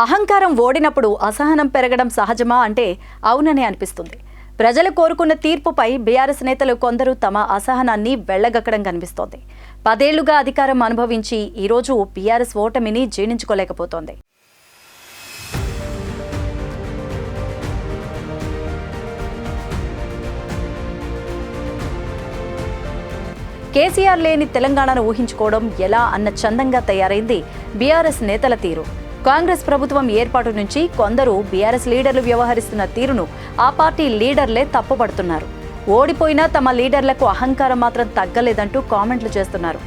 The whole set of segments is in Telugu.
అహంకారం ఓడినప్పుడు అసహనం పెరగడం సహజమా అంటే అవుననే అనిపిస్తుంది. ప్రజలు కోరుకున్న తీర్పుపై బీఆర్ఎస్ నేతలు కొందరు తమ అసహనాన్ని వెళ్ళగక్కడం కనిపిస్తోంది. పదేళ్ళుగా అధికారం అనుభవించి ఈరోజు బీఆర్ఎస్ ఓటమిని జీర్ణించుకోలేకపోతోంది. కేసీఆర్ లేని తెలంగాణను ఊహించుకోవడం ఎలా అన్న చందంగా తయారైంది బీఆర్ఎస్ నేతల తీరు. కాంగ్రెస్ ప్రభుత్వం ఏర్పాటు నుంచి కొందరు బీఆర్ఎస్ లీడర్లు వ్యవహరిస్తున్న తీరును ఆ పార్టీ లీడర్లే తప్పుపడుతున్నారు. ఓడిపోయినా తమ లీడర్లకు అహంకారం మాత్రం తగ్గలేదంటూ కామెంట్లు చేస్తున్నారు.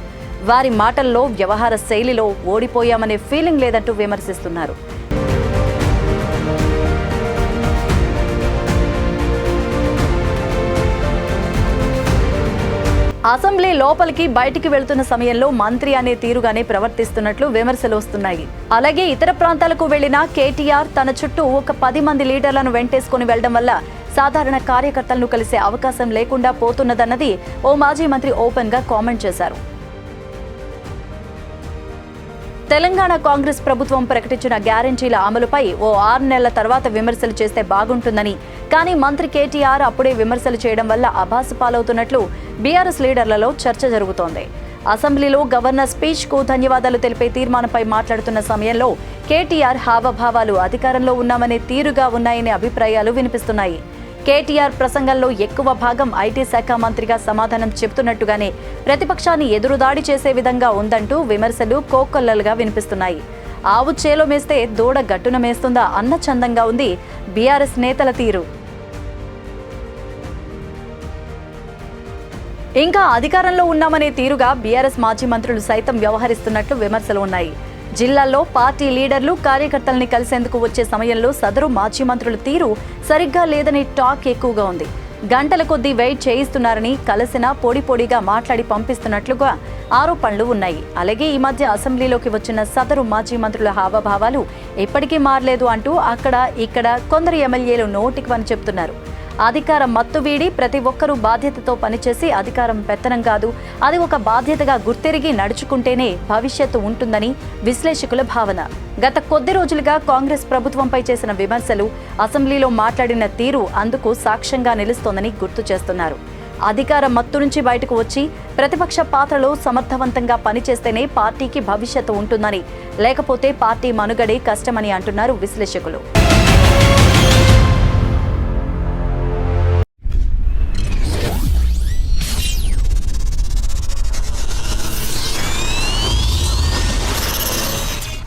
వారి మాటల్లో వ్యవహార శైలిలో ఓడిపోయామనే ఫీలింగ్ లేదంటూ విమర్శిస్తున్నారు. అసెంబ్లీ లోపలికి బయటికి వెళ్తున్న సమయంలో మంత్రి అనే తీరుగానే ప్రవర్తిస్తున్నట్లు విమర్శలు వస్తున్నాయి. అలాగే ఇతర ప్రాంతాలకు వెళ్ళిన కేటీఆర్ తన చుట్టూ ఒక పది మంది లీడర్లను వెంటేసుకుని వెళ్ళడం వల్ల సాధారణ కార్యకర్తలను కలిసే అవకాశం లేకుండా పోతున్నదన్నది ఓ మాజీ మంత్రి ఓపెన్గా కామెంట్ చేశారు. తెలంగాణ కాంగ్రెస్ ప్రభుత్వం ప్రకటించిన గ్యారంటీల అమలుపై ఓ ఆరు నెలల తర్వాత విమర్శలు చేస్తే బాగుంటుందని కానీ మంత్రి కేటీఆర్ అప్పుడే విమర్శలు చేయడం వల్ల అభాసు పాలవుతున్నట్లు బీఆర్ఎస్ లీడర్లలో చర్చ జరుగుతోంది. అసెంబ్లీలో గవర్నర్ స్పీచ్కు ధన్యవాదాలు తెలిపే తీర్మానంపై మాట్లాడుతున్న సమయంలో కేటీఆర్ హావభావాలు అధికారంలో ఉన్నామనే తీరుగా ఉన్నాయనే అభిప్రాయాలు వినిపిస్తున్నాయి. కేటీఆర్ ప్రసంగంలో ఎక్కువ భాగం ఐటీ శాఖ మంత్రిగా సమాధానం చెబుతున్నట్టుగానే ప్రతిపక్షాన్ని ఎదురుదాడి చేసే విధంగా ఉందంటూ విమర్శలు కోకొల్లలుగా వినిపిస్తున్నాయి. ఆవు చేలో మేస్తే దూడ గట్టున మేస్తుందా అన్న చందంగా ఉంది బీఆర్ఎస్ నేతల తీరు. ఇంకా అధికారంలో ఉన్నామనే తీరుగా బీఆర్ఎస్ మాజీ మంత్రులు సైతం వ్యవహరిస్తున్నట్లు విమర్శలు ఉన్నాయి. జిల్లాల్లో పార్టీ లీడర్లు కార్యకర్తల్ని కలిసేందుకు వచ్చే సమయంలో సదరు మాజీ మంత్రుల తీరు సరిగ్గా లేదని టాక్ ఎక్కువగా ఉంది. గంటల కొద్దీ వెయిట్ చేయిస్తున్నారని కలిసిన పొడి పొడిగా మాట్లాడి పంపిస్తున్నట్లుగా ఆరోపణలు ఉన్నాయి. అలాగే ఈ మధ్య అసెంబ్లీలోకి వచ్చిన సదరు మాజీ మంత్రుల హావభావాలు ఎప్పటికీ మారలేదు అంటూ అక్కడ ఇక్కడ కొందరు ఎమ్మెల్యేలు నోటికి పని చెప్తున్నారు అధికారం మత్తు వీడి ప్రతి ఒక్కరూ బాధ్యతతో పనిచేసి అధికారం పెత్తనం కాదు. అది ఒక బాధ్యతగా గుర్తెరిగి నడుచుకుంటేనే భవిష్యత్తు ఉంటుందని విశ్లేషకుల భావన. గత కొద్ది రోజులుగా కాంగ్రెస్ ప్రభుత్వంపై చేసిన విమర్శలు అసెంబ్లీలో మాట్లాడిన తీరు అందుకు సాక్ష్యంగా నిలుస్తోందని గుర్తు చేస్తున్నారు. అధికార మత్తు నుంచి బయటకు వచ్చి ప్రతిపక్ష పాత్రలో సమర్థవంతంగా పనిచేస్తేనే పార్టీకి భవిష్యత్తు ఉంటుందని లేకపోతే పార్టీ మనుగడే కష్టమని అంటున్నారు విశ్లేషకులు.